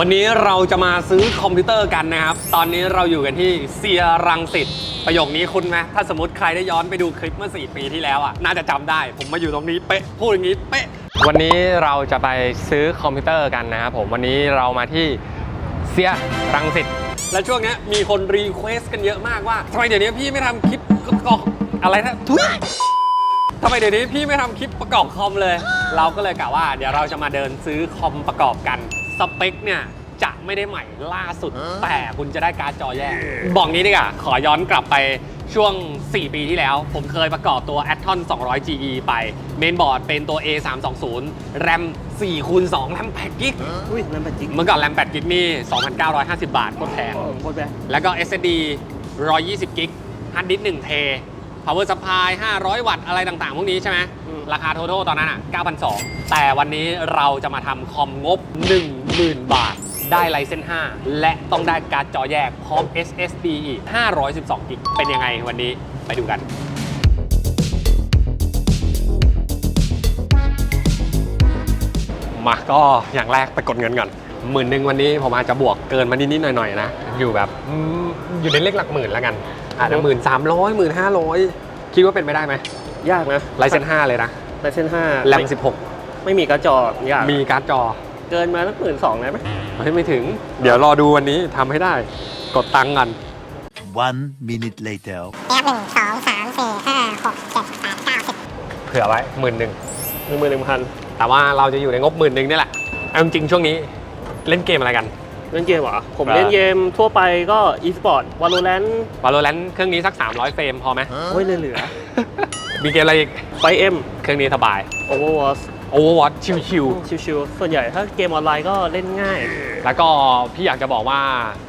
วันนี้เราจะมาซื้อคอมพิวเตอร์กันนะครับ ตอนนี้เราอยู่กันที่เซียรังสิตประโยคนี้คุณไหมถ้าสมมติใครได้ย้อนไปดูคลิปเมื่อ 4 ปีที่แล้วอะน่าจะจำได้ ผมมาอยู่ตรงนี้เป๊ะพูดอย่างนี้เป๊ะวันนี้เราจะไปซื้อคอมพิวเตอร์กันนะครับผมวันนี้เรามาที่เซียรังสิตและช่วงเนี้ยมีคนรีเควสกันเยอะมากว่าทำไมเดี๋ยวนี้พี่ไม่ทำคลิปประกอบอะไรนะทุยทำไมเดี๋ยวนี้พี่ไม่ทำคลิปประกอบคอมเลย เราก็เลยกะว่า เดี๋ยวเราจะมาเดินซื้อคอมประกอบกัน สเปคเนี่ยจะไม่ได้ใหม่ล่าสุด แต่คุณจะได้การ์ดจอแยก บอกนี้ดีกว่าขอย้อนกลับไปช่วง 4 ปีที่แล้ว ผมเคยประกอบตัว Atom 200 GE ไป เมนบอร์ดเป็นตัว A 3 2 0 RAM 4คูณ2แรม8กิกอุ้ยนั่นเป็นจริงเมื่อก่อนแรม8กิกนี่ 2,950 บาทโคตรแพงโอ้โคตรแบงแล้วก็ SSD 120กิกฮาร์ดดิสก์1เท power supply 500 วัตต์อะไรต่างๆ พวกนี้ใช่ไหมราคา total ตอนนั้นอะ9,200 แต่วันนี้เราจะมาทำคอมงบ 10,000 บาท ได้ไลเซน5และต้องได้การ์ดจอแยกพร้อม SSD อีก 512 กิก เป็นยังไงวันนี้ไปดูกันมาก็อย่างแรกไปกดเงินก่อนหมื่นหนึ่งวันนี้ผมอาจจะบวกเกินมานิดๆหน่อยๆนะ อยู่แบบอืมอยู่ในเลขหลักหมื่นแล้วกัน อาจจะหมื่นสามร้อยหมื่นห้าร้อยคิดว่าเป็นไปได้ไหมยากนะไลเซนห้าเลยนะไลเซนห้าแรมสิบหกไม่มีกระจอยากมีการ์ดจอ เกินมาสักหมื่นสองได้ไหมเฮ้ยไม่ถึง เดี๋ยวรอดูวันนี้ทำให้ได้กดตังค์กัน One minute later. แอปหนึ่งสองสามสี่ห้าหกเจ็ดแปดเก้าสิบเผื่อไว้หมื่นหนึ่งหนึ่งหมื่นหนึ่งพันแต่ว่าเราจะอยู่ในงบหมื่นหนึ่งนี่แหละเอาจริงๆช่วงนี้เล่นเกมอะไรกัน เล่นเกมเหรอ ผมครับเล่นเกมทั่วไปก็ e-sport Valorant Valorant เครื่องนี้สัก 300 เฟรมพอไหมโอ้ยเหลือมีเกมอะไรอีกไฟเอ็มเครื่องนี้สบาย Overwatch Overwatch ชิวชิวๆส่วนใหญ่ถ้าเกมออนไลน์ก็เล่นง่าย ๆแล้วก็พี่อยากจะบอกว่า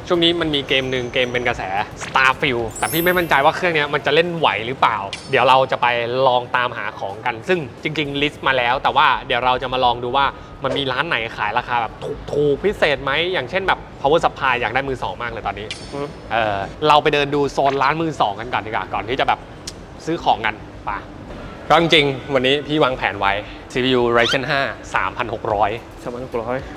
ช่วงนี้มันมีเกมหนึ่งเกมเป็นกระแส Starfield แต่พี่ไม่มั่นใจว่าเครื่องเนี้ยมันจะเล่นไหวหรือเปล่า เดี๋ยวเราจะไปลองตามหาของกัน ซึ่งจริงๆลิสต์มาแล้ว แต่ว่าเดี๋ยวเราจะมาลองดูว่ามันมีร้านไหนขายราคาแบบถูกๆพิเศษไหมอย่างเช่นแบบ power supply อยากได้มือสองมากเลยตอนนี้อืม เออเราไปเดินดูโซนร้านมือสองกันก่อนดีกว่าก่อนที่จะแบบซื้อของกันไป่ะก็จริงๆวันนี้พี่วางแผนไว้ CPU Ryzen 5 3600 สามพันหกร้อย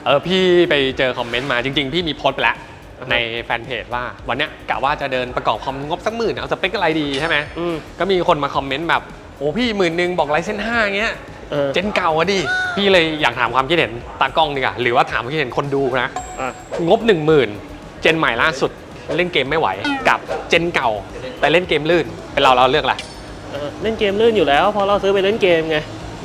เออพี่ไปเจอคอมเมนต์มาจริง ๆ พี่มีโพสต์ไปแล้ว อ่าฮะ ในแฟนเพจว่าวันเนี้ยกะว่าจะเดินประกอบคอมงบสักหมื่นเอาสเปคอะไรดีใช่ไหมอืมก็มีคนมาคอมเมนต์แบบ โอ้พี่หมื่นหนึ่งบอกไรเส้นห้าเงี้ย เออเจนเก่าอะดิ พี่เลยอยากถามความคิดเห็นตากล้องดีกว่าหรือว่าถามความคิดเห็นคนดูนะ อะงบ 1 0,000 เจนใหม่ล่าสุดเล่นเกมไม่ไหวกับเจนเก่า แต่เล่นเกมลื่นเป็นเราเราเลือกอะไร เออเล่นเกมลื่นอยู่แล้วเพราะเราซื้อไปเล่นเกมไง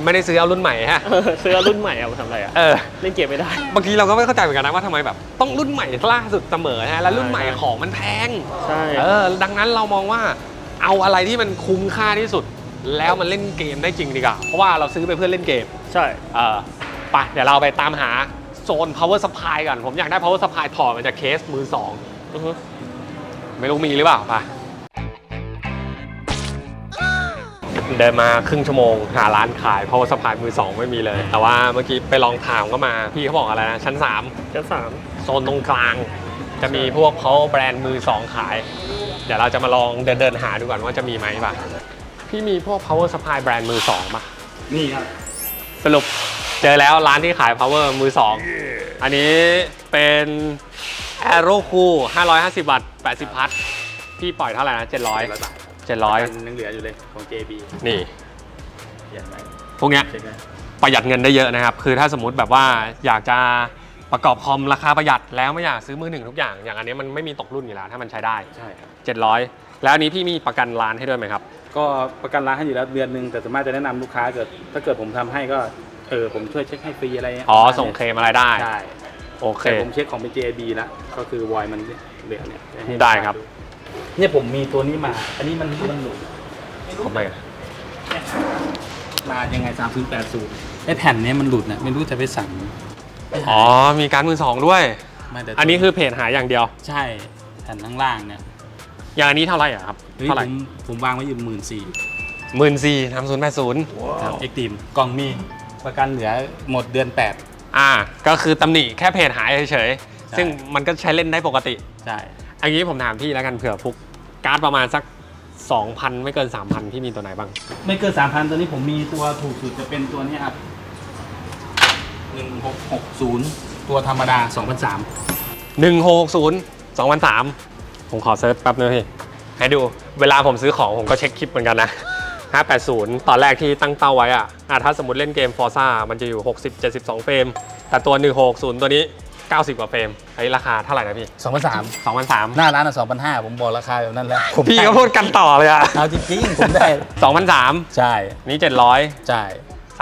ไม่ได้ซื้อเอารุ่นใหม่ฮะ เออซื้อรุ่นใหม่เอามาทำอะไรอะเออ เล่นเกมไม่ได้ บางทีเราก็ไม่เข้าใจเหมือนกันนะว่าทำไมแบบ ต้องรุ่นใหม่ล่าสุดเสมอฮะแล้วรุ่นใหม่ของมันแพง ใช่เออ ดังนั้นเรามองว่าเอาอะไรที่มันคุ้มค่าที่สุด แล้วมันเล่นเกมได้จริงดีกว่าเพราะว่าเราซื้อไปเพื่อเล่นเกม ใช่ เออไปเดี๋ยวเราไปตามหาโซน power supply ก่อน ผมอยากได้ power supply ถอดมาจากเคสมือสองอือฮึไม่รู้มีหรือเปล่าไป เดินมาครึ่งชั่วโมงหาร้านขาย power supply มือสองไม่มีเลย แต่ว่าเมื่อกี้ไปลองถามก็มา พี่เขาบอกอะไรนะ ชั้น ชั้นสาม3 โซนตรงกลาง จะมีพวก power แบรนด์มือสองขาย เดี๋ยวเราจะมาลองเดินเดินๆหาดูก่อนว่าจะมีไหมป่ะพี่มีพวก power supply แบรนด์มือสองป่ะ นี่ครับ สรุปเจอแล้วร้านที่ขาย power มือ2อันนี้เป็น Aero Cool 550 วัตต์80 พัทพี่ปล่อยเท่าไหร่นะ700บาท 700ยังเหลืออยู่เลยของ JB นี่เขียนไว้พวกเนี้ยเช็คได้ประหยัดเงินได้เยอะนะครับ คือถ้าสมมติแบบว่าอยากจะประกอบคอมราคาประหยัดแล้วไม่อยากซื้อมือหนึ่งทุกอย่าง อย่างอันนี้มันไม่มีตกรุ่นอยู่แล้วถ้ามันใช้ได้ ใช่ครับ 700 แล้วอันนี้พี่มีประกันร้านให้ด้วยไหมครับ ก็ประกันร้านให้อยู่แล้วเดือนหนึ่งแต่สามารถจะแนะนำลูกค้าเกิดถ้าเกิดผมทำให้ก็เออผมช่วยเช็คให้ฟรีอะไรอ๋อ ส่งเคลมอะไรได้ได้โอเค แต่ผมเช็คของเป็น JB แล้วก็คือวอยมันเหลือเนี่ยให้ได้ครับ เนี่ยผมมีตัวนี้มา อันนี้มันมันหลุดทำไมมายังไง3080ไอ้แผ่นเนี้ยมันหลุดนะไม่รู้จะไปสั่งอ๋อ มีการมือสองด้วยไม่แต่อันนี้คือเพจหาอย่างเดียว ใช่แผ่นข้างล่างเนี่ยอย่างอันนี้เท่าไหร่อะครับ เฮ้ยเท่าไหผร่มผมวางไว้อยู่หมื่นสี่หมื่นสี่ทำศูนย์แปดศูนย์ครับเอ็กตีมกล่องมีประกันเหลือหมดเดือนอ่า ก็คือตำหนิแค่เพจหายเฉยใช่ๆซึ่งมันก็ใช้เล่นได้ปกติ8ใช่ อันนี้ผมถามพี่แล้วกันเผื่อฟุก การ์ดประมาณสัก 2,000 ไม่เกิน 3,000พี่มีตัวไหนบ้าง ไม่เกินสามพันตัวนี้ผมมีตัวถูกสุดจะเป็นตัวนี้ครับหนึ่งหกหกศูนย์ตัวธรรมดา1660 2003 ผมขอเซิร์ชแป๊บนึงพี่ให้ดูเวลาผมซื้อของผมก็เช็คคลิปเหมือนกันนะ 580 ตอนแรกที่ตั้งเป้าไว้อะอะถ้าสมมติเล่นเกม Forza มันจะอยู่ 60 72 เฟรม แต่ตัว 160 ตัวนี้ 90 กว่าเฟรมไอ้ราคาเท่าไหร่นะพี่2 0 0 2003หน้าร้านอะ2,500ผมบอกราคาแบบนั้นแล้วผมพี่ก็พูดกันต่อเลยอะเอาจริงๆผมได้ 2003ใช่ นี่700 ใช่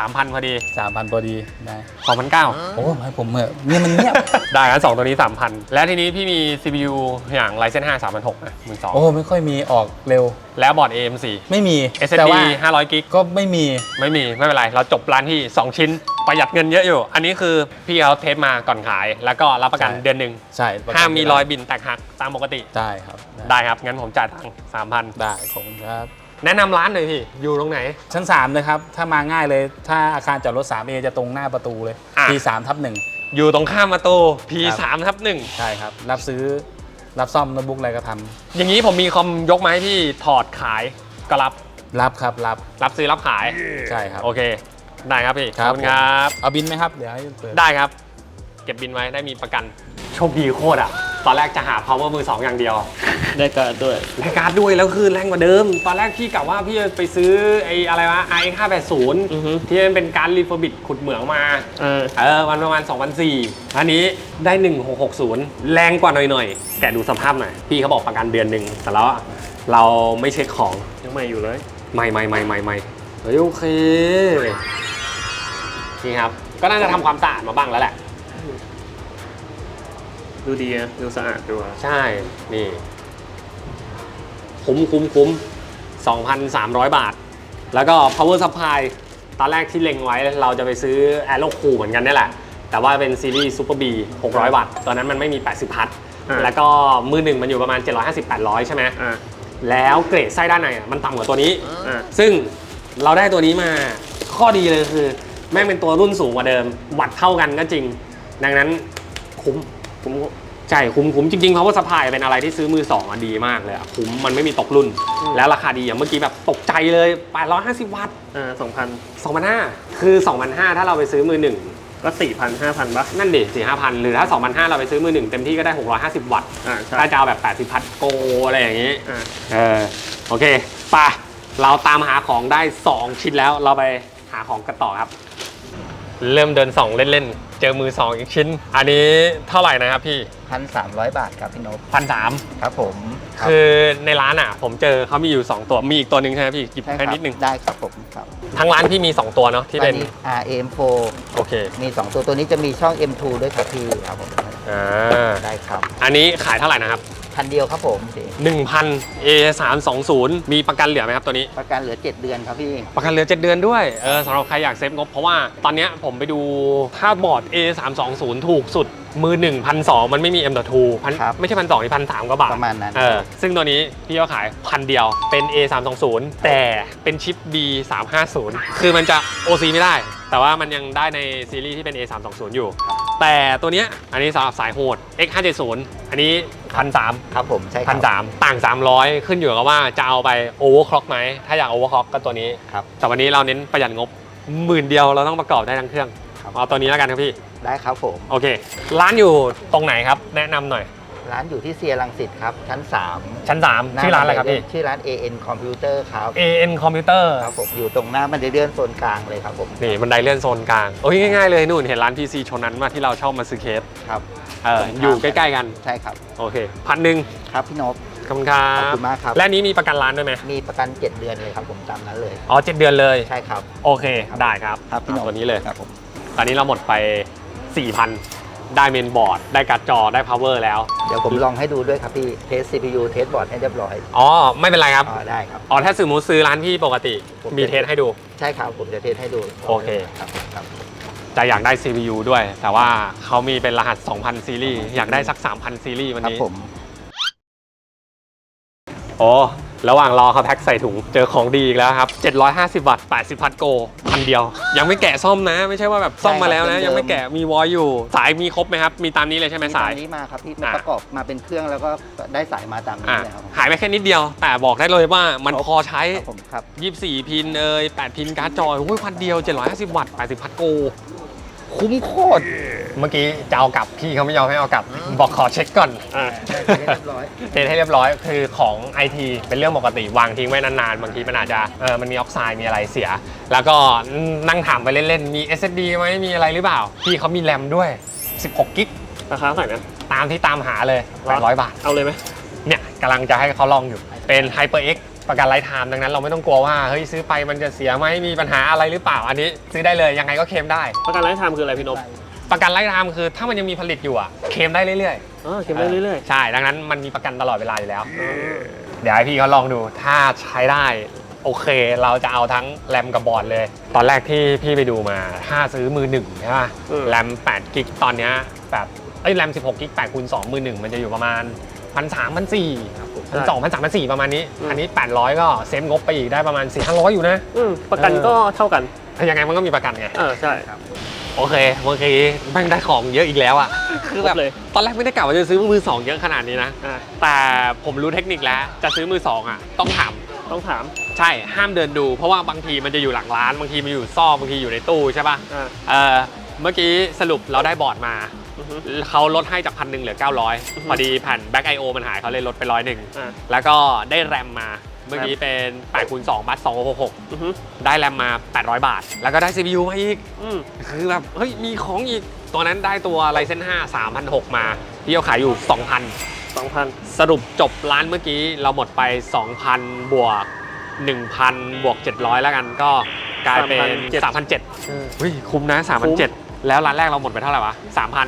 3,000 พอดี3,000พอดีได้2,900 โอ้ให้ผมเหอะเนี่ยมันเงียบ ได้กันสองตัวนี้ 3,000 และทีนี้พี่มี CPU อย่าง Ryzen 5 3,600นะมือสองโอ้ไม่ค่อยมีออกเร็ว แล้วบอร์ด AM4 ไม่มี แต่ SSD ว่า500กิก ก็ไม่มี ไม่มี ไม่เป็นไร เราจบร้านที่ 2 ชิ้น ประหยัดเงินเยอะอยู่ อันนี้คือพี่เขาเทสมาก่อนขาย แล้วก็รับประกันใช่ เดือนหนึ่งใช่ประกันห้ามมีรอยบินแตกหักตามปกติ ได้ครับได้ครับ งั้นผมจ่ายตังค์3,000ได้ขอบคุณครับ แนะนำร้านหน่อยพี่ อยู่ตรงไหน ชั้น 3 นะครับ ถ้ามาง่ายเลย ถ้าอาคารจอดรถ 3A จะตรงหน้าประตูเลย อะ P3 ทับหนึ่ง อยู่ตรงข้ามประตู P3 ทับหนึ่งใช่ครับ รับซื้อ รับซ่อมโน้ตบุ๊กอะไรก็ทอย่างนี้ผมมีคอมยกมาให้พี่ถอดขายก็รับำรับครับ รับ รับซื้อรับขาย ใช่ครับ โอเค ได้ครับพี่ครัขบอบคุณครับ เอาบินไหมครับ เดี๋ยวให้เปิด ได้ครับ เก็บบินไว้ได้มีประกัน โชคดีโคตรอะ ตอนแรกจะหา power มือสองอย่างเดียวได้การดด้วย แลกการ์ดด้วยแล้วคือแรงกว่าเดิม ตอนแรกพี่กะว่าพี่จะไปซื้อไอ้อะไรวะ i อือฮึ580ที่มันเป็นการรีฟอร์บิดขุดเหมืองมาเออเออมันประมาณ2,004อันนี้ได้ 1660 แรงกว่าหน่อยๆแกะดูสภาพหน่อย พี่เขาบอกประกันเดือนหนึ่งแต่แล้วเราไม่เช็คของ ยังใหม่อยู่เลย ไม่ไม่ไม่ไม่ไม่เฮ้ยโอเค นี่ครับ ก็น่าจะทำความสะอาดมาบ้างแล้วแหละ ดูดีนะดูสะอาดดูอะใช่ นี่ คุ้มคุ้มคุ้ม2,300 บาท แล้วก็ power supply ตอนแรกที่เล็งไว้เราจะไปซื้อ Aero Cool เหมือนกันนี่แหละ แต่ว่าเป็นซีรีส์ Super B 600 วัตต์ตอนนั้นมันไม่มี 80 พัทแล้วก็มือหนึ่งมันอยู่ประมาณ 750-800 ใช่ไหม อะแล้วเกรดไส้ด้านในอะมันต่ำกว่าตัวนี้ อะ ซึ่งเราได้ตัวนี้มาข้อดีเลยคือ แม่งเป็นตัวรุ่นสูงกว่าเดิม วัดเท่ากันก็จริง ดังนั้นคุ้ม คุ้มใช่คุ้มคุ้มจริงๆ power supply เป็นอะไรที่ซื้อมือสองอะดีมากเลยอะคุ้มมันไม่มีตกรุ่น แล้วราคาดีอย่างเมื่อกี้แบบตกใจเลย 850 วัตต์อ่าสองพัน2,500คือ2,500ถ้าเราไปซื้อมือหนึ่งก็สี่พันห้าพันปะนั่นดิสี่ห้าพันหรือถ้า2,500เราไปซื้อมือหนึ่งเต็มที่ก็ได้ 650 วัตต์อ่าใช่ถ้าจะเอาแบบ 80 พัทโกอะไรอย่างนี้อ่าเออโอเคไปเราตามหาของได้ 2 ชิ้นแล้วเราไปหาของกันต่อครับ เริ่มเดิน2เล่นๆ เจอมือ2อีกชิ้น อันนี้เท่าไหร่นะครับพี่พันสามร้อยบาทครับพี่นพพันสามครับผมรับคือในร้านอะ ผมเจอเขามีอยู่ 2 ตัวมีอีกตัวหนึ่งใช่ไหมพี่หยิบใช่แค่ครับนิดนึงได้ครับผมครับทั้งร้านพี่มี 2 ตัวเนาะที่เป็น อั RM4 โอเคมี2ตัวตัวนี้จะมีช่อง M2 ด้วยครับพี่ครับผมอ่าได้ครับ อันนี้ขายเท่าไหร่นะครับ พันเดียวครับผมพี่1,000 A 3 2 0มีประกันเหลือไหมครับตัวนี้ ประกันเหลือ 7 เดือนครับพี่ ประกันเหลือ 7 เดือนด้วย เออสำหรับใครอยากเซฟงบ เพราะว่าตอนเนี้ยผมไปดูถ้าบอร์ด A 3 2 0ถูกสุด มือ1 1 2มันไม่มี M 2 พันครับไม่ใช่พันสองนี่พันสามกว่าบาทประมาณนั้น เออซึ่งตัวนี้พี่ก็ขายพันเดียวเป็น A 3 2 0แต่เป็นชิป B 3 5 0คือมันจะ OC ไม่ได้ แต่ว่ามันยังได้ในซีรีส์ที่เป็น A 3 2 0อยู่ แต่ตัวเนี้ยอันนี้สำหรับสายโหด X 5 7 0อันนี้พันสามครับผมใช่คพัรันสามต่าง 300 ขึ้นอยู่กับว่าจะเอาไปโอเวอร์คล็อกไหม ถ้าอยากโอเวอร์คล็อกก็ตัวนี้ ครับ แต่วันนี้เราเน้นประหยัดงบหมื่นเดียวเราต้องประกอบได้ทั้งเครื่องครับ เอาตัวนี้แล้วกันครับพี่ ได้ครับผม โอเค ร้านอยู่ตรงไหนครับ แนะนำหน่อย ร้านอยู่ที่เซียรังสิตครับ ชั้น 3 ชั้น 3 ชื่อร้านอะไรครับพี่ ชื่อร้าน AN Computer ครับ AN Computer ครับผมอยู่ตรงหน้าบันไดเลื่อนโซนกลางเลยครับผมนี่บันไดเลื่อนโซนกลางโอ้ยง่ายๆเลยนู่นเห็นร้าน PC ชนนั้นมาที่เราชอบมาซื้อเคสครับเอออยู่ใกล้ๆกันใช่ครับโอเคพันหนึ่งครับพี่นพขอบคุณครับขอบคุณมากครับ และอันนี้มีประกันร้านด้วยไหมมีประกัน 7 เดือนเลยครับผมตามนั้นเลยอ๋อเจ็ดเดือนเลยใช่ครับ โอเคได้ครับครับพี่นพเอาตัวนี้เลยครับผมตอนนี้เราหมดไป4,000 ได้เมนบอร์ด ได้การ์ดจอได้ power แล้ว เดี๋ยวผมลองให้ดูด้วยครับพี่ เทส CPU เทสบอร์ดให้เรียบร้อย อ๋อ ไม่เป็นไรครับ อ๋อได้ครับ อ๋อ ถ้าสมมติซื้อร้านพี่ปกติ ผมมีเทสให้ดู ใช่ครับ ผมจะเทสให้ดูโอเค ครับครับจะอยากได้ CPU ด้วย แต่ว่าเขามีเป็นรหัส 2,000 ซีรีส์ อยากได้สัก 3,000 ซีรีส์วันครับนี้ ผม โอ้ ระหว่างรอเขาแพ็คใส่ถุงเจอของดีอีกแล้วครับ 750 วัตต์ 80 พัทโกพันเดียว ยังไม่แกะซ่อมนะ ไม่ใช่ว่าแบบซ่อมมาแล้วนะ ยังไม่แกะมีวอลอยู่ สายมีครบไหมครับ มีตามนี้เลยใช่ไหไหมมีสาตายมนี้มาครับพี่มันอะประกอบมาเป็นเครื่องแล้วก็ได้สายมาตามนี้อะเลยครับหายไปแค่นิดเดียว แต่บอกได้เลยว่ามันพอใช้ครับผมครับ24 พินเอ่ย8พินการ์ดจออุ้ยพันเดียว 750 วัตต์ 80 พัทโก คุ้มโคตร เมื่อกี้จะเอากลับพี่เขาไม่ยอมให้เอากลับ บอกขอเช็คก่อนอ่าเรียบร้อย เทสให้เรียบร้อยคือของไอทีเป็นเรื่องปกติวางทิ้งไว้นานๆ บางทีมันอาจจะเออมันมีออกไซด์มีอะไรเสีย แล้วก็นั่งถามไปเล่นๆ มี SSD ไหมมีอะไรหรือเปล่า พี่เขามีแรมด้วย 16กิกราคาเท่าไหร่นะ ตามที่ตามหาเลย800บาท เอาเลยไหม เนี่ยกำลังจะให้เขาลองอยู่เป็น HyperX ประกันไลฟ์ไทม์ดังนั้นเราไม่ต้องกลัวว่าเฮ้ยซื้อไปมันจะเสียไหมมีปัญหาอะไรหรือเปล่าอันนี้ ซื้อได้เลยยังไงก็เคลมได้ ประกันไลฟ์ไทม์คืออะไรพี่นพประกันไลฟ์ไทม์คือถ้ามันยังมีผลิตอยู่อะเคลมได้เรื่อยอ๋อเก็บได้เรื่อยๆใช่ดังนั้นมันมีประกันตลอดเวลาอยู่แล้วๆอ๋อเดี๋ยวให้พี่เขาลองดูถ้าใช้ได้ โอเค เราจะเอาทั้งแรมกับบอร์ดเลย ตอนแรกที่พี่ไปดูมา ถ้าซื้อมือหนึ่งใช่ป่ะแรม8กิกตอนเนี้ยแบบเอ้ยแรม16กิก8คูณ2มือหนึ่งมันจะอยู่ประมาณพันสามพันสี่พัน สองพันสามพันสี่ประมาณนี้อันนี้ 800 ก็เซฟงบไปอีกได้ประมาณ4 5 0 0อยู่นะอืมประกันก็เท่ากัน ยังไงมันก็มีประกันไง เออ ใช่ โอเคเมื่อกี้แม่งได้ของเยอะอีกแล้วอะคือแบบครบเลย ตอนแรกไม่ได้กะว่าจะซื้อมือสองเยอะขนาดนี้นะ อ่าแต่ผมรู้เทคนิคแล้วจะซื้อมือสองอะต้องถาม ต้องถาม ใช่ห้ามเดินดูเพราะว่าบางทีมันจะอยู่หลังร้าน บางทีมันอยู่ซอกบางทีอยู่ในตู้ใช่ป่ะอ่าเออเมื่อกี้สรุปเราได้บอร์ดมาอือฮึ เขาลดให้จากพันหนึ่งเหลือ 900 พอดีแผ่น Back I/O มันหายเขาเลยลดไปร้อยหนึ่งอ่า แล้วก็ได้แรมมาเมื่อกี้เป็น8คูณ2บัต266อือฮึได้แรมมา 800 บาท แล้วก็ได้ CPU มาอีก อืม คือแบบเฮ้ยมีของอีกตัวนั้นได้ตัว Ryzen 5 3,600มาที่เขาขายอยู่ 2,000 สองพันสรุปจบร้านเมื่อกี้เราหมดไป 2,000 บวก 1,000 บวก 700 แล้วกันก็กลายเป็น 3,700 เฮ้ย คุ้มนะ 3,700 แล้วร้านแรกเราหมดไปเท่าไหร่วะ3,000สามพั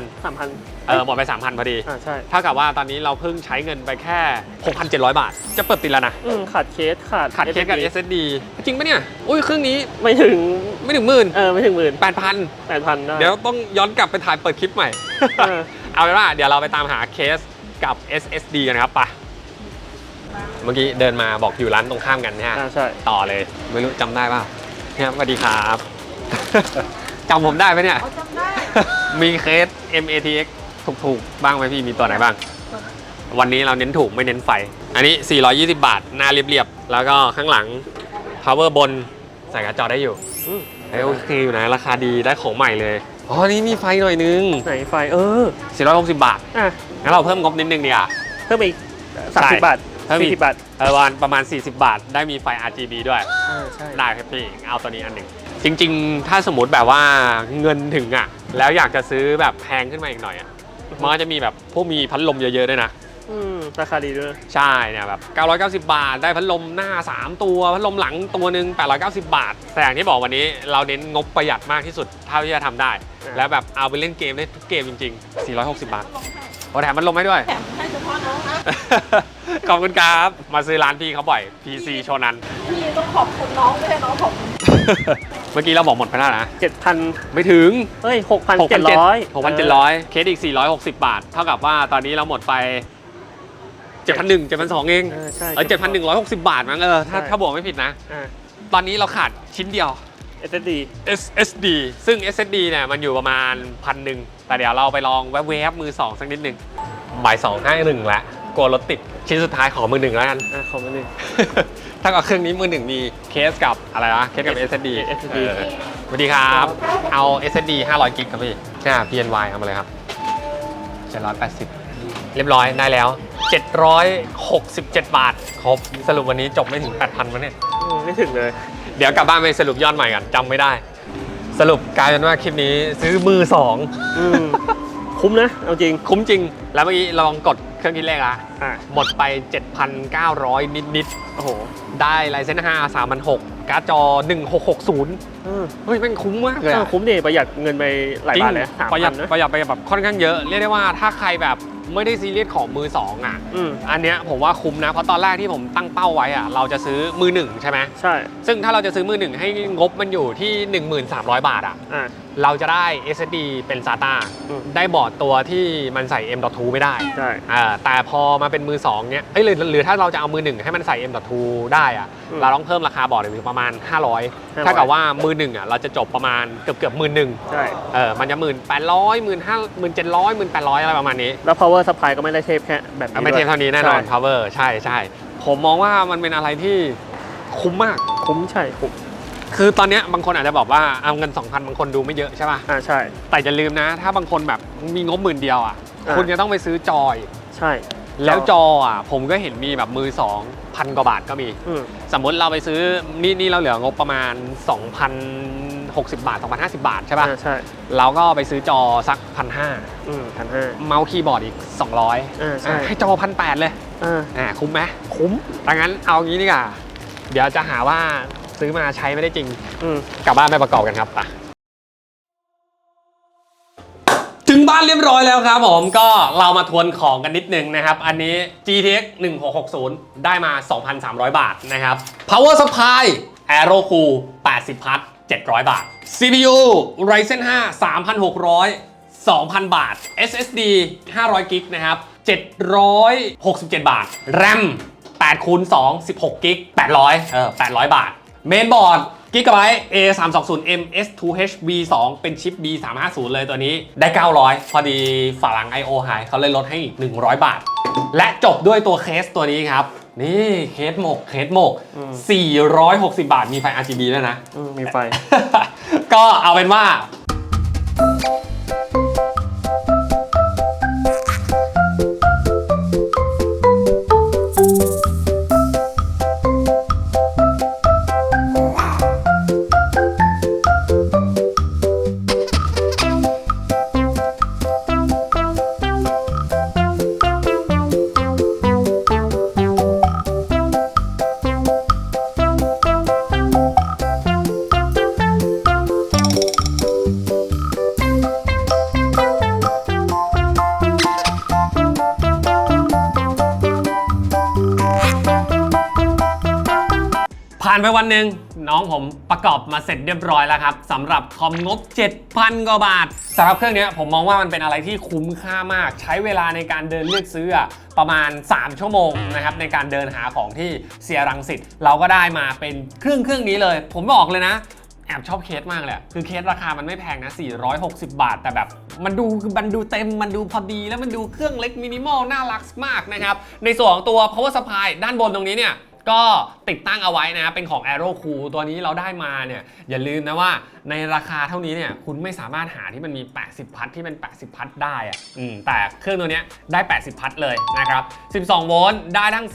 นเออหมดไป3,000พอดีอ่าใช่ เท่ากับว่าตอนนี้เราเพิ่งใช้เงินไปแค่ 6,700 บาท จะเปิดติดแล้วนะ อืมขาดเคสขาด ขาดเคสกับ SSD SSD จริงปะเนี่ย อุ้ยเครื่องนี้ไม่ถึง ไม่ถึงหมื่นเออ ไม่ถึงหมื่นแปดพันแปดพันได้ เดี๋ยวต้องย้อนกลับไปถ่ายเปิดคลิปใหม่ เออ เอาเป็นว่าเดี๋ยวเราไปตามหาเคสกับ SSD กันนะครับไปะเมื่อกี้เดินมาบอกอยู่ร้านตรงข้ามกันเนี่ยอ่าใช่ ต่อเลย ไม่รู้จำได้เปล่าเนี่ยสวัสดีครับ จำผมได้ไหมเนี่ย จำได้ มีเคส MATX ถูกๆ บ้างไหมพี่มีตัวไหนบ้าง วันนี้เราเน้นถูกไม่เน้นไฟ อันนี้ 420 บาท หน้าเรียบๆ แล้วก็ข้างหลัง power บน ใส่การ์ดจอได้อยู่อืมเอ้ยโอเคอยู่นะ ราคาดีได้ของใหม่เลย อ๋อ นี่มีไฟหน่อยนึง ไหนไฟเออ 460 บาท อะ งั้นเราเพิ่มงบนิดนึงดีอะเพิ่มอีกสามสิบบาทเพิ่มอีกสี่สิบบาทเออวันประมาณ 40 บาท ได้มีไฟ RGB ด้วยอ่าใช่ ได้ครับพี่ เอาตัวนี้อันหนึ่ง จริง ๆ ถ้าสมมติแบบว่าเงินถึงอะ แล้วอยากจะซื้อแบบแพงขึ้นมาอีกหน่อยอะ มันก็จะมีแบบพวกมีพัดลมเยอะๆด้วยนะ ราคาดีด้วย ใช่เนี่ยแบบ990 บาท ได้พัดลมหน้า 3 ตัว พัดลมหลังตัวหนึ่ง890 บาท แต่อย่างที่บอกวันนี้เราเน้นงบประหยัดมากที่สุดเท่าที่จะทำได้ อ่า แล้วแบบเอาไปเล่นเกมได้ทุกเกมจริง ๆ 460 บาทโอ้แถมพัดลมให้ด้วยให้เฉพาะน้องนะขอบคุณครับ มาซื้อร้านพี่เขาบ่อย PC โชนัน พี่ต้องขอบคุณน้องไม่ใช่น้องขอบคุณเมื่อกี้เราบอกหมดไปแล้วนะ เจ็ดพันไม่ถึงเฮ้ยหกพันเจ็ดร้อย6,700 เคสอีก 460 บาท เท่ากับว่าตอนนี้เราหมดไป 7,100 7,200เอง เออใช่เออ7,160บาทมั้งเออถ้าใช่ ถ้าบอกไม่ผิดนะ อ่า ตอนนี้เราขาดชิ้นเดียว SSD SSD ซึ่ง SSD เนี่ยมันอยู่ประมาณพันหนึ่งแต่เดี๋ยวเราไปลองแวบๆมือ2สักนิดหนึ่งบ่ายสองห้าหนึ่งแล้วกลัวรถติดชิ้นสุดท้ายขอมือหนึ่งแล้วกัน อ่าของมันหนึ่ง ถ้ากับเครื่องนี้มือหนึ่งมีเคสกับอะไรวะเคสกับ SSD SSD เออสวัสดีครับ เอา SSD 500 กิกครับพี่ หน้า PNY เอามาเลยครับ 780 เรียบร้อยได้แล้ว 767 บาท ครบ สรุปวันนี้จบไม่ถึง 8,000วะเนี่ยอืมไม่ถึงเลย เดี๋ยวกลับบ้านไปสรุปยอดใหม่กันจำไม่ได้ สรุปกลายเป็นว่าคลิปนี้ซื้อมือ2อืม คุ้มนะ เอาจริง คุ้มจริง แล้วเมื่อกี้ลองกดเครื่องคิดเลขละอ่าหมดไป 7,900 นิดโอ้โหๆได้ไลเซน5 3,600การ์ดจอ 1660อืมเฮ้ยแม่งคุ้มมากเลยเออะอคุ้มดีประหยัดเงินไปหลายจริงบาทเลยสามประหยัพัดนนะ ประหยัดไปแบบค่อนข้างเยอะ เรียกได้ว่าถ้าใครแบบไม่ได้ซีเรียสของมือสองอะ อืม อันเนี้ยผมว่าคุ้มนะ เพราะตอนแรกที่ผมตั้งเป้าไว้อะเราจะซื้อมือหนึ่งใช่ไหมใช่ ซึ่งถ้าเราจะซื้อมือหนึ่งให้งบมันอยู่ที่ 1300 บาทอะ อ่าเราจะได้ SSD เป็น SATA อืม ได้บอร์ดตัวที่มันใส่ M.2 ไม่ได้ ใช่ อ่าแต่พอมาเป็นมือ2เนี้ยเอ้ยหรือหรือถ้าเราจะเอามือหนึ่งให้มันใส่ M.2 ได้อะอืมเราต้องเพิ่มราคาบอร์ดอีกประมาณ500 ถ้ากับว่ามือหนึ่งอะเราจะจบประมาณเกือบเกือบหมื่นหนึ่งใช่ เออมันจะหมื่นแปดร้อยหมื่นห้าหมื่นเจ็ดร้อยหมื่นแปดร้อยอะไรประมาณนี้ แล้ว power supply ก็ไม่ได้เทพแค่แบบนี้ไม่เทียบเท่านี้แน่นอน ใช่ power ใช่ใช่ผมมองว่ามันเป็นอะไรที่คุ้มมาก คุ้มใช่คุ้มคือตอนเนี้ยบางคนอาจจะบอกว่าเอาเงิน 2,000 บางคนดูไม่เยอะใช่ป่ะ อ่าใช่ แต่อย่าลืมนะ ถ้าบางคนแบบมีงบหมื่นเดียวอะ อ่า คุณจะต้องไปซื้อจอย ใช่ แล้วจออะผมก็เห็นมีแบบมือสองพันกว่าบาทก็มี อืม สมมติเราไปซื้อนี่นี่เราเหลืองบประมาณ 2,060 บาท 2,050 บาทใช่ป่ะอ่าใช่ เราก็ไปซื้อจอสักพันห้าอืมพันห้า เมาส์คีย์บอร์ดอีก 200อ่าใช่อะให้จอพันแปดเลยอ่าอ่าคุ้มไหมคุ้มดังนั้นเอางี้ดีกว่าเดี๋ยวจะหาว่าซื้อมาใช้ไม่ได้จริงอืม กลับบ้านไปประกอบกันครับไป บ้านเรียบร้อยแล้วครับผมก็เรามาทวนของกันนิดนึงนะครับ อันนี้ GTX 1660 ได้มา 2,300 บาทนะครับ Power Supply Aero Cool 80 พัท700 บาท CPU Ryzen 5 3,600 2,000 บาท SSD 500 กิกนะครับ 767 บาท RAM 8คูณ2 16 กิก 800 เออ 800 บาท เมนบอร์ด Gigabyte A320M S2H B2 เป็นชิป B350 เลยตัวนี้ได้ 900 พอดีฝาหลัง I/O หายเขาเลยลดให้อีก 100 บาท และจบด้วยตัวเคสตัวนี้ครับ นี่เคสหมกเคสหมก 460 บาทมีไฟ RGB ด้วยนะ อืมมีไฟ ก็เอาเป็นว่าานไปวันหนึ่งน้องผมประกอบมาเสร็จเรียบร้อยแล้วครับสำหรับคอมงบ 7,000 กว่าบาทสำหรับเครื่องนี้ผมมองว่ามันเป็นอะไรที่คุ้มค่ามาก ใช้เวลาในการเดินเลือกซื้อประมาณ 3 ชั่วโมงนะครับในการเดินหาของที่เสียรังสิตเราก็ได้มาเป็นเครื่องเครื่องนี้เลย ผมบอกเลยนะแอบชอบเคสมากเลยอะคือเคสราคามันไม่แพงนะ 460 บาท แต่แบบ มันดูมันดูเต็ม มันดูพอดี แล้วมันดูเครื่องเล็กมินิมอล น่ารักมากนะครับ ในส่วนของตัว power supply ด้านบนตรงนี้เนี่ย ก็ ติดตั้งเอาไว้นะเป็นของ Aero Cool ตัวนี้เราได้มาเนี่ยอย่าลืมนะว่าในราคาเท่านี้เนี่ยคุณไม่สามารถหาที่มันมี 80 พัทที่เป็น 80 พัทได้อะอืมแต่เครื่องตัวนี้ได้ 80 พัทเลยนะครับ 12 โวลต์ได้ทั้ง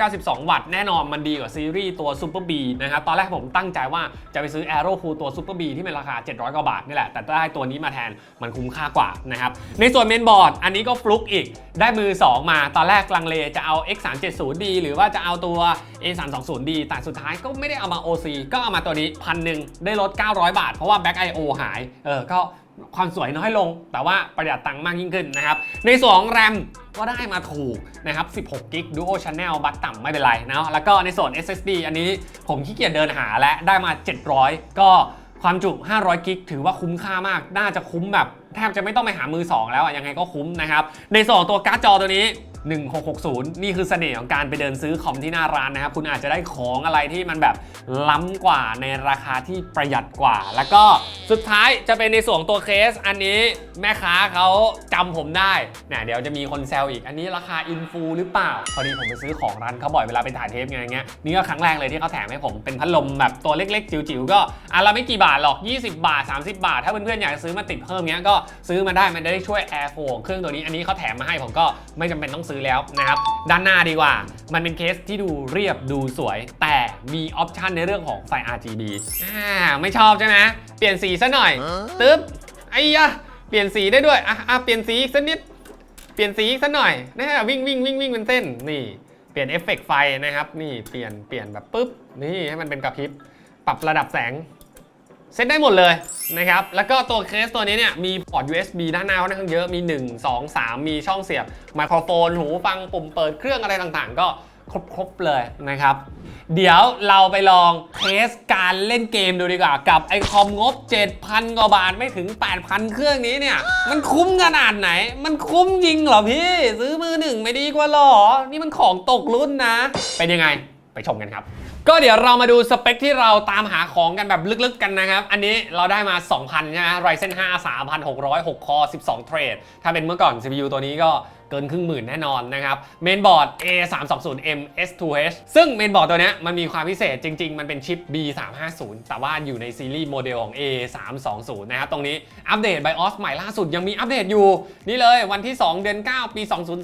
492 วัตต์แน่นอนมันดีกว่าซีรีส์ตัว Super B นะครับตอนแรกผมตั้งใจว่าจะไปซื้อ Aero Cool ตัว Super B ที่เป็นราคา 700 กว่าบาทนี่แหละแต่ได้ตัวนี้มาแทนมันคุ้มค่ากว่านะครับในส่วนเมนบอร์ดอันนี้ก็ฟลุกอีกได้มือ 2 มาตอนแรกลังเลจะเอา X370D หรือว่าจะเอาตัว A320D แต่สุดท้ายก็ไม่ได้เอามา OC ก็เอามาตัวนี้พันหนึ่งได้ลด 900 บาท เพราะว่า Back IO หาย เออ ก็ความสวยน้อยลง แต่ว่าประหยัดตังค์มากยิ่งขึ้นนะครับ ในส่วนของ RAM ก็ได้มาถูกนะครับ 16กิก Duo Channel บัตต่ำไม่เป็นไรนะ แล้วก็ในส่วน SSD อันนี้ผมขี้เกียจเดินหาและได้มา 700 ก็ความจุ 500 กิก ถือว่าคุ้มค่ามาก น่าจะคุ้มแบบ แทบจะไม่ต้องไปหามือ 2 แล้วอะยังไงก็คุ้มนะครับ ในส่วนของตัวการ์ดจอตัวนี้ 1660 นี่คือเสน่ห์ของการไปเดินซื้อคอมที่หน้าร้านนะครับ คุณอาจจะได้ของอะไรที่มันแบบล้ำกว่าในราคาที่ประหยัดกว่า แล้วก็สุดท้ายจะเป็นในส่วนตัวเคส อันนี้แม่ค้าเขาจำผมได้เนี่ยเดี๋ยวจะมีคนแซวอีก อันนี้ราคาอินฟูหรือเปล่า พอดีผมไปซื้อของร้านเขาบ่อยเวลาไปถ่ายเทปไงอย่างเงี้ยนี่ก็ครั้งแรกเลยที่เขาแถมให้ผมเป็นพัดลมแบบตัวเล็กๆจิ๋วๆก็อันละไม่กี่บาทหรอก 20 บาท 30 บาท ถ้าเพื่อนๆอยากจะซื้อมาติดเพิ่มเงี้ยก็ซื้อมาได้มันจะได้ช่วยแอร์โฟของเครื่องตัวนี้อันนี้เขาแถมมาให้ผมก็ไม่จำเป็นต้องซื้อแล้วนะครับด้านหน้าดีกว่า มันเป็นเคสที่ดูเรียบดูสวย แต่มีออปชันในเรื่องของไฟ RGB อ่าไม่ชอบใช่ไหมเปลี่ยนสีซะหน่อยตึ๊บไอ้ยะเปลี่ยนสีได้ด้วยอะอะเปลี่ยนสีอีกสักนิดเปลี่ยนสีอีกสักหน่อยนะฮะวิ่งวิ่งวิ่งวิ่งเป็นเส้นนี่เปลี่ยนเอฟเฟกต์ไฟนะครับนี่เปลี่ยนเปลี่ยนแบบปุ๊บนี่ให้มันเป็นกระพริบปรับระดับแสง เซ็ตได้หมดเลยนะครับ แล้วก็ตัวเคสตัวนี้เนี่ยมีพอร์ต USB ด้านหน้าค่อนข้างเยอะ มี 1 2 3 มีช่องเสียบไมโครโฟน หูฟังปุ่มเปิดเครื่องอะไรต่างๆ ก็ครบๆเลยนะครับ เดี๋ยวเราไปลองเทสการเล่นเกมดูดีกว่า กับไอคอมงบ 7,000 กว่าบาทไม่ถึง 8,000 เครื่องนี้เนี่ย มันคุ้มขนาดไหน มันคุ้มจริงเหรอพี่ ซื้อมือหนึ่งไม่ดีกว่าหรอ นี่มันของตกรุ่นนะ เป็นยังไงไปชมกันครับ ก็เดี๋ยวเรามาดูสเปคที่เราตามหาของกันแบบลึกๆกันนะครับ อันนี้เราได้มา 2,000 ใช่ไหม Ryzen 5 3606 คอ 12 เทรด ถ้าเป็นเมื่อก่อน CPU ตัวนี้ก็ เกินครึ่งหมื่นแน่นอนนะครับเมนบอร์ด A320M S2H ซึ่งเมนบอร์ดตัวนี้มันมีความพิเศษจริง ๆ มันเป็นชิป B350 แต่ว่าอยู่ในซีรีส์โมเดลของ A320 นะครับตรงนี้อัปเดต BIOS ใหม่ล่าสุดยังมีอัปเดตอยู่ นี่เลยวันที่ 2 เดือน 9 ปี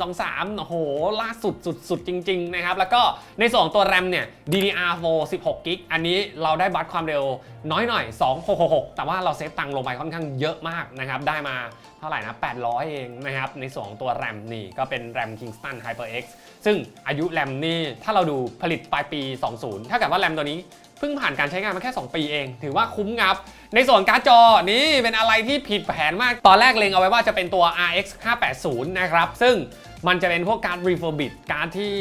2023 โอ้โห ล่าสุดสุดๆจริง ๆ นะครับ แล้วก็ในส่วนของตัว RAM เนี่ย DDR4 16กิกอันนี้เราได้บัตรความเร็วน้อยหน่อย 2666 แต่ว่าเราเซฟตังค์ลงไปค่อนข้างเยอะมากนะครับได้มาเท่าไหร่นะ800 เองนะครับในส่วนของตัว RAM นี่ก็เป็น RAM Kingston HyperX ซึ่งอายุ RAM นี่ถ้าเราดูผลิตปลายปี 20 ถ้าเกิดว่า RAM ตัวนี้เพิ่งผ่านการใช้งานมาแค่ 2 ปีเอง ถือว่าคุ้มงับ ในส่วนการ์ดจอนี่เป็นอะไรที่ผิดแผนมาก ตอนแรกเล็งเอาไว้ว่าจะเป็นตัว RX 580 นะครับ ซึ่งมันจะเป็นพวกการ์ด refurbish การ์ดที่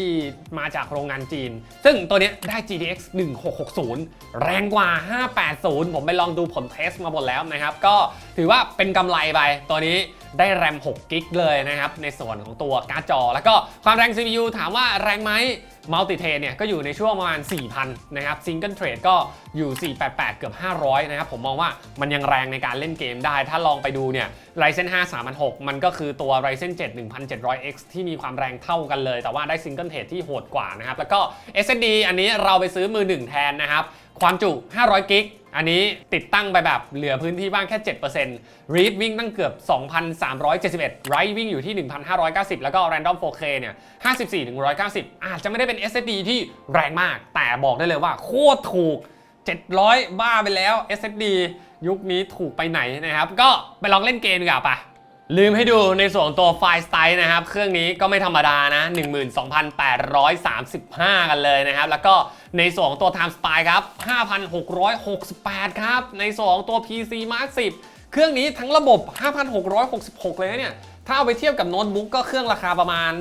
มาจากโรงงานจีน ซึ่งตัวนี้ได้ GTX 1660 แรงกว่า 580 ผมไปลองดูผลเทสมาหมดแล้วนะครับ ก็ถือว่าเป็นกำไรไปตัวนี้ ได้แรม 6 กิกเลยนะครับ ในส่วนของตัวการ์ดจอ แล้วก็ความแรง CPU ถามว่าแรงไหมมัลติเทรดเนี่ยก็อยู่ในช่วงประมาณ 4,000 นะครับซิงเกิลเทรดก็อยู่ 488 เกือบ 500 นะครับ ผมมองว่ามันยังแรงในการเล่นเกมได้ ถ้าลองไปดูเนี่ย Ryzen 5 3006 มันก็คือตัว Ryzen 7 1700X ที่มีความแรงเท่ากันเลย แต่ว่าได้ซิงเกิลเทรดที่โหดกว่านะครับ แล้วก็ SSD อันนี้เราไปซื้อมือหนึ่งแทนนะครับ ความจุ 500 กิก อันนี้ติดตั้งไปแบบเหลือพื้นที่บ้างแค่ 7% Read วิ่งตั้งเกือบ 2,371 Write วิ่งอยู่ที่ 1,590 แล้วก็ Random 4K เนี่ย 54-190 อาจจะไม่ได้เป็น SSD ที่แรงมาก แต่บอกได้เลยว่าโคตรถูก 700 บ้าไปแล้ว SSD ยุคนี้ถูกไปไหนนะครับ ก็ไปลองเล่นเกมดีกว่าปะ ลืมให้ดูในส่วนตัวไฟล์สไตล์นะครับ เครื่องนี้ก็ไม่ธรรมดานะ 12,835 กันเลยนะครับ แล้วก็ในส่วนตัว Time Spy ครับ 5,668 ครับ ในส่วนตัว PC Mark 10 เครื่องนี้ทั้งระบบ 5,666 เลยเนี่ย ถ้าเอาไปเทียบกับโน้ตบุ๊กก็เครื่องราคาประมาณ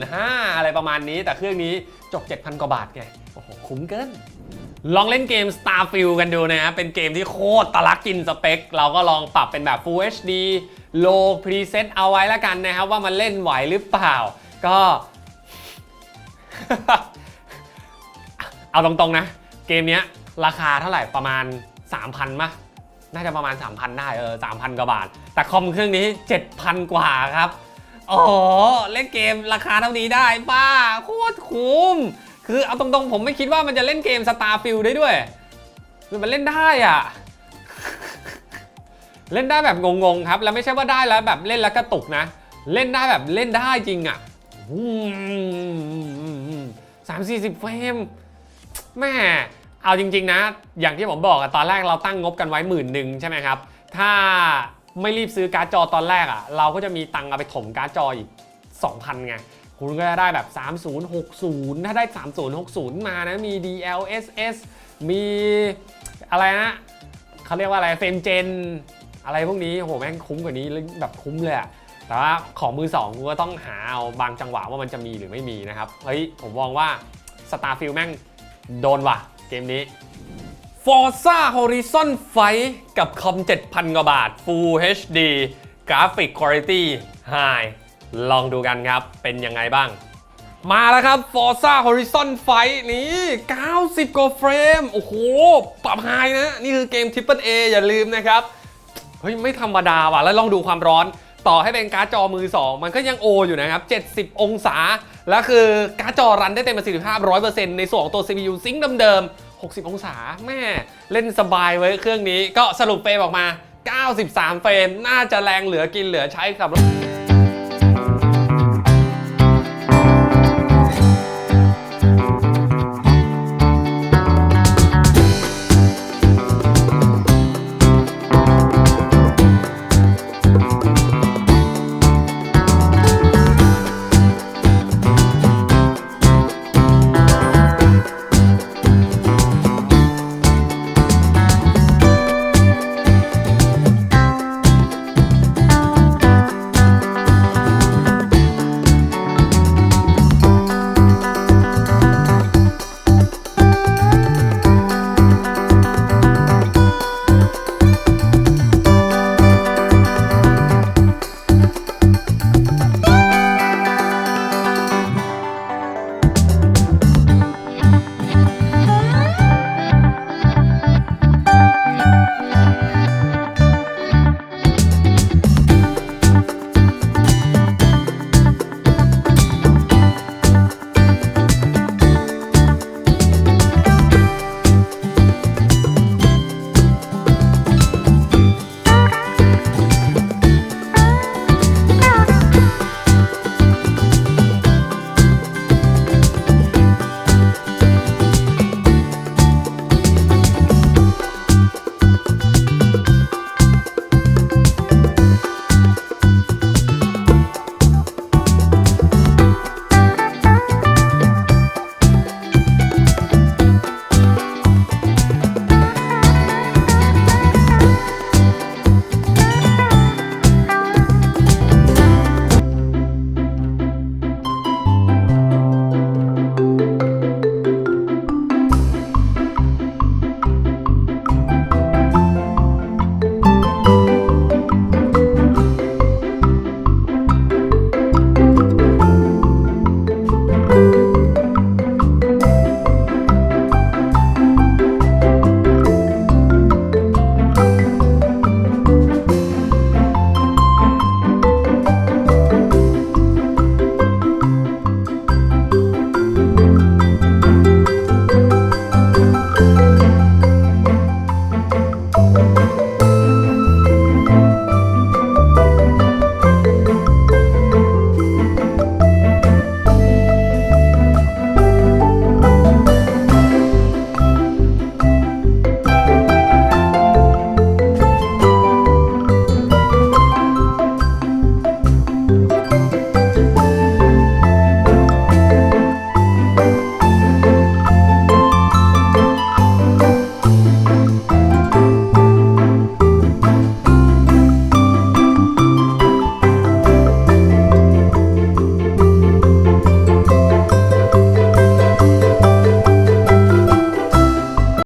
25,000 อะไรประมาณนี้ แต่เครื่องนี้จบ 7,000 กว่าบาทไง โอ้โห คุ้มเกิน ลองเล่นเกม Starfield กันดูนะครับเป็นเกมที่โคตรตะลักกินสเปค เราก็ลองปรับเป็นแบบ Full HD Low Preset เอาไว้แล้วกันนะครับ ว่ามันเล่นไหวหรือเปล่า ก็ เอาตรงๆนะ เกมเนี้ยราคาเท่าไหร่ประมาณ 3,000มะน่าจะประมาณ 3,000 ได้เออ3,000 กว่าบาท แต่คอมเครื่องนี้ 7,000 กว่าครับอ๋อเล่นเกมราคาเท่านี้ได้ป้าโคตรคุ้ม คือเอาตรงๆ ผมไม่คิดว่ามันจะเล่นเกม Starfield ได้ด้วย คือมันเล่นได้อะ เล่นได้แบบงงๆครับ แล้วไม่ใช่ว่าได้แล้วแบบเล่นแล้วกระตุกนะ เล่นได้แบบเล่นได้จริงอะสามสี่สิบเฟรมแม่เอาจริง ๆ นะ อย่างที่ผมบอกอะตอนแรกเราตั้งงบกันไว้หมื่นหนึ่งใช่ไหมครับ ถ้าไม่รีบซื้อการ์ดจอตอนแรกอะเราก็จะมีตังค์เอาไปถมการ์ดจออีก 2,000ไง คุณก็จะได้แบบ 3060 ถ้าได้ 3060 มานะมี DLSS มีอะไรนะเขาเรียกว่าอะไรเฟรมเจน อะไรพวกนี้โอ้โหแม่งคุ้มกว่านี้แบบคุ้มเลยอะแต่ว่าของมือสองกูก็ต้องหาเอาบางจังหวะว่ามันจะมีหรือไม่มีนะครับ เฮ้ย ผมมองว่า Starfield แม่งโดนว่ะ เกมนี้ Forza Horizon Fight กับคอม 7,000 กว่าบาท Full HD Graphic Quality High ลองดูกันครับ เป็นยังไงบ้าง มาแล้วครับ Forza Horizon Fight นี่ 90 กว่าเฟรม โอ้โห ปรับไฮนะ นี่คือเกม Triple A อย่าลืมนะครับ เฮ้ย ไม่ธรรมดาว่ะ แล้วลองดูความร้อน ต่อให้เป็นการ์ดจอมือ 2 มันก็ยังโออยู่นะครับ 70 องศา แล้วคือการ์ดจอรันได้เต็มประสิทธิภาพ 100%ในส่วนของตัว CPU ซิงค์เดิมๆ 60 องศา แม่ เล่นสบายไว้ยเครื่องนี้ ก็สรุปเฟรมออกมา 93 เฟรม น่าจะแรงเหลือกินเหลือใช้กับ